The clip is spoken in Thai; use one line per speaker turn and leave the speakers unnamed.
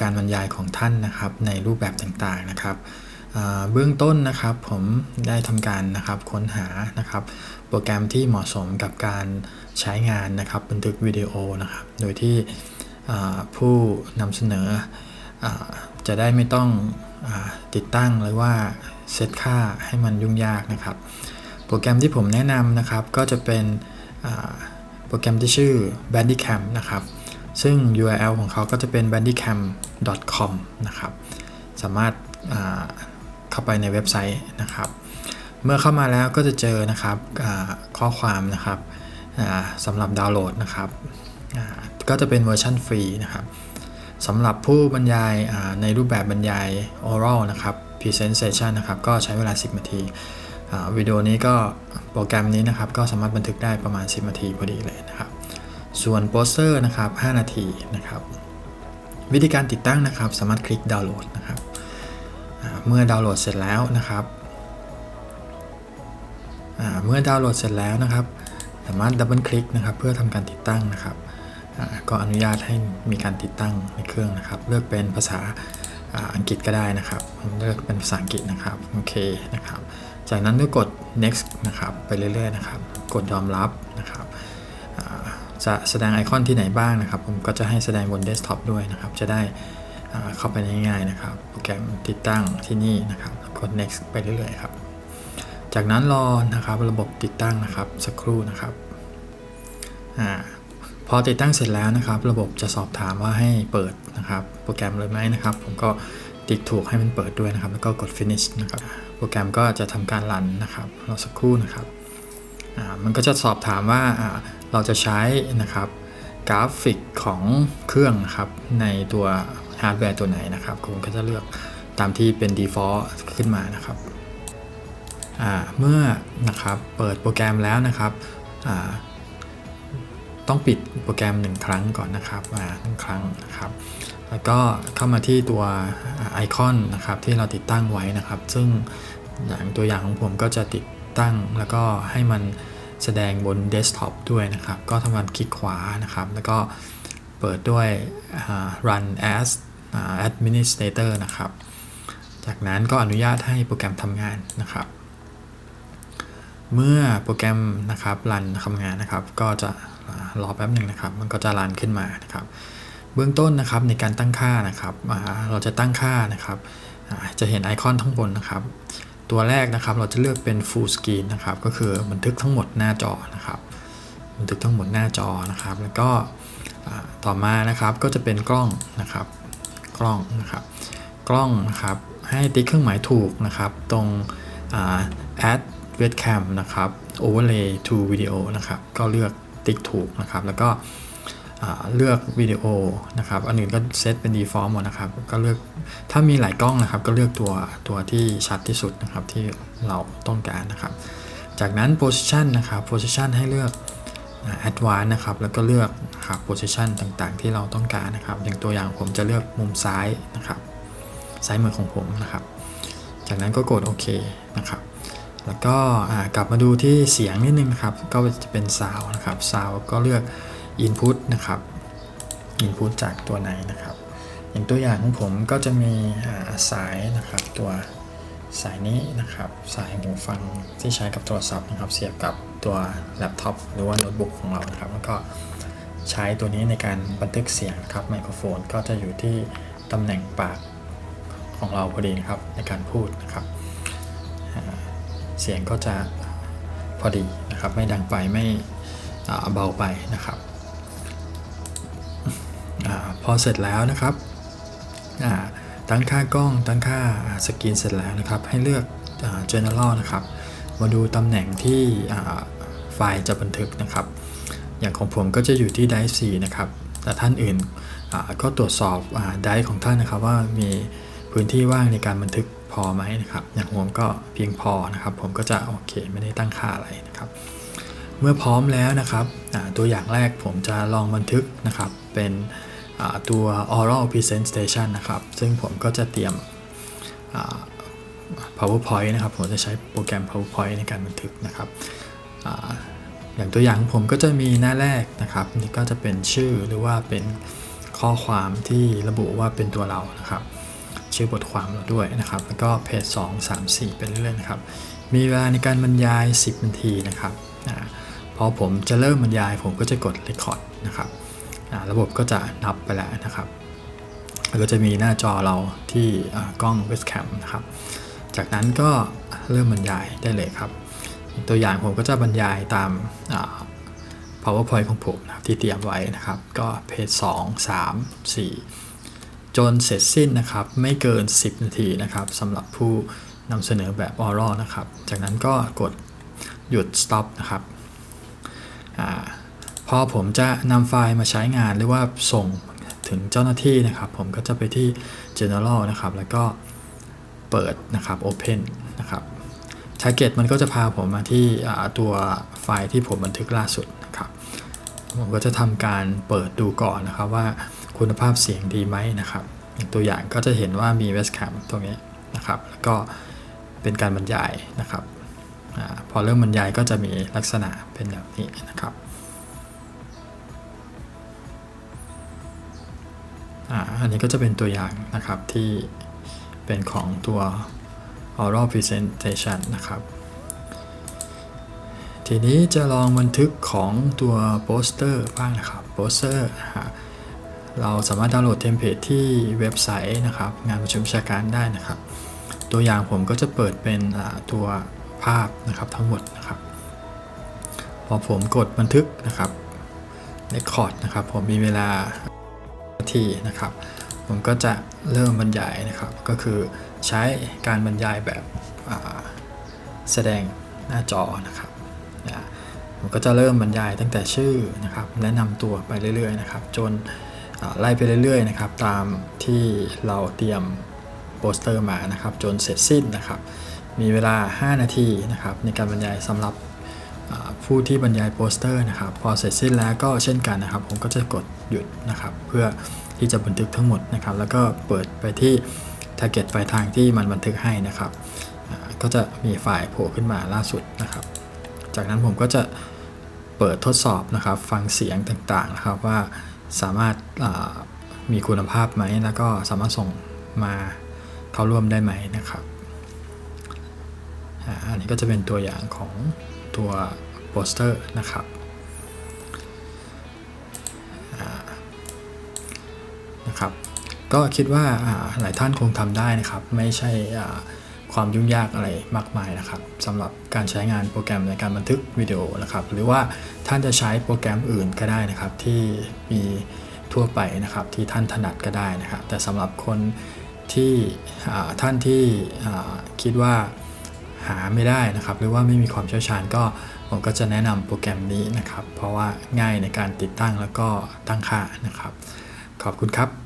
การบรรยายของท่านนะครับในรูปแบบต่างๆนะครับเบื้องต้นนะครับผมได้ทำการนะครับค้นหานะครับโปรแกรมที่เหมาะสมกับการใช้งานนะครับบันทึกวิดีโอนะครับโดยที่ผู้นำเสนออจะได้ไม่ต้องอติดตั้งหรือว่าเซตค่าให้มันยุ่งยากนะครับ โปรแกรมที่ผมแนะนำนะครับก็จะเป็นโปรแกรมที่ชื่อ Bandicam นะครับ ซึ่ง URL ของเขาก็จะเป็น .com นะครับสามารถาเข้าไปในเว็บไซต์นะครับ เมื่อเข้ามาแล้วก็จะเจอนะครับข้อความนะครับสำหรับดาวน์โหลดนะครับก็จะเป็นเวอร์ชันฟรีนะครับสำหรับผู้บรรยายในรูปแบบบรรยาย oral นะครับ presentation นะครับก็ใช้เวลา 10 นาทีวิดีโอนี้ก็โปรแกรมนี้นะครับก็สามารถบันทึกได้ประมาณ 10 นาทีพอดีเลยนะครับ ส่วนโปสเตอร์นะครับ 5 นาทีนะครับ วิธีการติดตั้งนะครับ สามารถคลิกดาวน์โหลดนะครับ เมื่อดาวน์โหลดเสร็จแล้วนะครับ เมื่อดาวน์โหลดเสร็จแล้วนะครับ สามารถดับเบิลคลิกนะครับเพื่อทำการติดตั้งนะครับ ก็อนุญาตให้มีการติดตั้งในเครื่องนะครับ เลือกเป็นภาษาอังกฤษก็ได้นะครับผมเลือกเป็นภาษาอังกฤษนะครับ โอเคนะครับ จากนั้นก็กด next นะครับ ไปเรื่อยๆนะครับ กดยอมรับ จะแสดงไอคอนที่ไหนบ้างนะครับ ผมก็จะให้แสดงบนเดสก์ท็อปด้วยนะครับ จะได้เข้าไปง่ายๆนะครับ โปรแกรมติดตั้งที่นี่นะครับกด next ไปเรื่อยๆครับ จากนั้นรอนะครับระบบติดตั้งนะครับสักครู่นะครับอพอติดตั้งเสร็จแล้วนะครับ ระบบจะสอบถามว่าให้เปิดนะครับโปรแกรมเลยไหมนะครับ ผมก็ติ๊กถูกให้มันเปิดด้วยนะครับ แล้วก็กด finish นะครับโปรแกรมก็จะทำการรันนะครับรอสักครู่นะครับมันก็จะสอบถามว่า เราจะใช้นะครับกราฟิกของเครื่องนะครับในตัวฮาร์ดแวร์ตัวไหนนะครับผมก็จะเลือกตามที่เป็น default ขึ้นมานะครับเมื่อนะครับเปิดโปรแกรมแล้วนะครับต้องปิดโปรแกรม 1 ครั้งก่อนนะครับหนึ่งครั้งนะครับแล้วก็เข้ามาที่ตัวไอคอนนะครับที่เราติดตั้งไว้นะครับ ซึ่งอย่างตัวอย่างของผมก็จะติดตั้งแล้วก็ให้มัน แสดงบนเดสก์ท็อปด้วยนะครับ ก็ทำการคลิกขวานะครับ แล้วก็เปิดด้วยอ่า run as อ่า administrator นะครับ จากนั้นก็อนุญาตให้โปรแกรมทำงานนะครับ เมื่อโปรแกรมนะครับรันทำงานนะครับ ก็จะรอแป๊บหนึ่งนะครับ มันก็จะรันขึ้นมานะครับ เบื้องต้นนะครับในการตั้งค่านะครับ เราจะตั้งค่านะครับ จะเห็นไอคอนทั้างบนนะครับ ตัวแรกนะครับเราจะเลือกเป็น full screen นะครับ ก็คือบันทึกทั้งหมดหน้าจอนะครับ บันทึกทั้งหมดหน้าจอนะครับ แล้วก็ต่อมานะครับก็จะเป็นกล้องนะครับ กล้องนะครับ กล้องนะครับให้ติ๊กเครื่องหมายถูกนะครับ ตรง add webcam นะครับ overlay to video นะครับ ก็เลือกติ๊กถูกนะครับ แล้วก็ เลือกวิดีโอนะครับอันอื่นก็เซตเป็น default หมดนะครับ ก็เลือกถ้ามีหลายกล้องนะครับ ก็เลือกตัวตัวที่ชัดที่สุดนะครับที่เราต้องการนะครับ จากนั้น position นะครับ position ให้เลือกอ่า advanced นะครับแล้วก็เลือกนะครับ position ต่างๆ ที่เราต้องการนะครับ อย่างตัวอย่างผมจะเลือกมุมซ้ายนะครับซ้ายมือของผมนะครับ จากนั้นก็กดโอเคนะครับแล้วก็กลับมาดูที่เสียงนิดนึงนะครับก็จะเป็น sound นะครับ sound ก็เลือก input นะครับ input จากตัวไหนนะครับ อย่างตัวอย่างของผมก็จะมีสายนะครับตัวสายนี้นะครับ สายหูฟังที่ใช้กับโทรศัพท์นะครับ เสียบกับตัวแล็ปท็อปหรือว่าโน้ตบุ๊กของเรานะครับ แล้วก็ใช้ตัวนี้ในการบันทึกเสียงครับไมโครโฟนก็จะอยู่ที่ตำแหน่งปากของเราพอดีนะครับในการพูดนะครับ เสียงก็จะพอดีนะครับ ไม่ดังไปไม่เบาไปนะครับ พอเสร็จแล้วนะครับตั้งค่ากล้องตั้งค่าสกรีนเสร็จแล้วนะครับ ให้เลือก general นะครับ มาดูตำแหน่งที่ไฟล์จะบันทึกนะครับ อย่างของผมก็จะอยู่ที่ drive C นะครับ แต่ท่านอื่นก็ตรวจสอบไดร์ของท่านนะครับว่ามีพื้นที่ว่างในการบันทึกพอไหมนะครับ อย่างผมก็เพียงพอนะครับ ผมก็จะโอเคไม่ได้ตั้งค่าอะไรนะครับ เมื่อพร้อมแล้วนะครับตัวอย่างแรกผมจะลองบันทึกนะครับเป็น ตัว oral presentation นะครับ ซึ่งผมก็จะเตรียม powerpoint นะครับ ผมจะใช้โปรแกรม powerpoint ในการบันทึกนะครับออย่างตัวอย่างผมก็จะมีหน้าแรกนะครับ นี่ก็จะเป็นชื่อหรือว่าเป็นข้อความที่ระบุว่าเป็นตัวเรานะครับ ชื่อบทความเราด้วยนะครับ แล้วก็เพจ2 3 4ไปเรื่อยๆนะครับ มีเวลาในการบรรยาย 10 นาทีนะครับอพอผมจะเริ่มบรรยายผมก็จะกด Record นะครับ ระบบก็จะนับไปแล้วนะครับแล้วก็จะมีหน้าจอเราที่กล้อง webcam นะครับ จากนั้นก็เริ่มบรรยายได้เลยครับ ตัวอย่างผมก็จะบรรยายตาม powerpoint ของผมนะครับที่เตรียมไว้นะครับ ก็เพจ2 3 4 จนเสร็จสิ้นนะครับ ไม่เกิน 10 นาทีนะครับสำหรับผู้นำเสนอแบบ oral นะครับ จากนั้นก็กดหยุด stop นะครับอา พอผมจะนำไฟล์มาใช้งานหรือว่าส่งถึงเจ้าหน้าที่นะครับ ผมก็จะไปที่ general นะครับ แล้วก็เปิดนะครับ open นะครับ target มันก็จะพาผมมาที่ตัวไฟล์ที่ผมบันทึกล่าสุดนะครับ ผมก็จะทำการเปิดดูก่อนนะครับว่าคุณภาพเสียงดีไหมนะครับอย่างตัวอย่างก็จะเห็นว่ามี webcam ตรงนี้นะครับ แล้วก็เป็นการบรรยายนะครับอพอเริ่มบรรยายก็จะมีลักษณะเป็นแบบนี้นะครับ อันนี้ก็จะเป็นตัวอย่างนะครับที่เป็นของตัว oral presentation นะครับ ทีนี้จะลองบันทึกของตัวโปสเตอร์บ้างนะครับโปสเตอร์เราสามารถดาวน์โหลดเทมเพลตที่เว็บไซต์นะครับ งานประชุมวิชาการได้นะครับ ตัวอย่างผมก็จะเปิดเป็นตัวภาพนะครับทั้งหมดนะครับ พอผมกดบันทึกนะครับ Record นะครับ ผมมีเวลา นาทีนะครับ ผมก็จะเริ่มบรรยายนะครับ ก็คือใช้การบรรยายแบบแสดงหน้าจอนะครับนะผมก็จะเริ่มบรรยายตั้งแต่ชื่อนะครับแนะนำตัวไปเรื่อยๆนะครับ จนไล่ไปเรื่อยๆนะครับ ตามที่เราเตรียมโปสเตอร์มานะครับ จนเสร็จสิ้นนะครับ มีเวลา 5 นาทีนะครับ ในการบรรยายสำหรับ ผู้ที่บรรยายโปสเตอร์นะครับ พอเสร็จสิ้นแล้วก็เช่นกันนะครับ ผมก็จะกดหยุดนะครับ เพื่อที่จะบันทึกทั้งหมดนะครับ แล้วก็เปิดไปที่ target ปลายทางที่มันบันทึกให้นะครับก็จะมีไฟล์โผล่ขึ้นมาล่าสุดนะครับ จากนั้นผมก็จะเปิดทดสอบนะครับ ฟังเสียงต่างๆนะครับว่าสามารถมีคุณภาพไหมแล้วก็สามารถส่งมาเข้าร่วมได้ไหมนะครับอันนี้ก็จะเป็นตัวอย่างของ ตัวโปสเตอร์นะครับนะครับก็คิดว่าหลายท่านคงทำได้นะครับ ไม่ใช่ความยุ่งยากอะไรมากมายนะครับสำหรับการใช้งานโปรแกรมในการบันทึกวิดีโอนะครับ หรือว่าท่านจะใช้โปรแกรมอื่นก็ได้นะครับ ที่มีทั่วไปนะครับ ที่ท่านถนัดก็ได้นะครับ แต่สำหรับคนที่ท่านที่คิดว่า หาไม่ได้นะครับ หรือว่าไม่มีความเชี่ยวชาญก็ผมก็จะแนะนำโปรแกรมนี้นะครับ เพราะว่าง่ายในการติดตั้งแล้วก็ตั้งค่านะครับ ขอบคุณครับ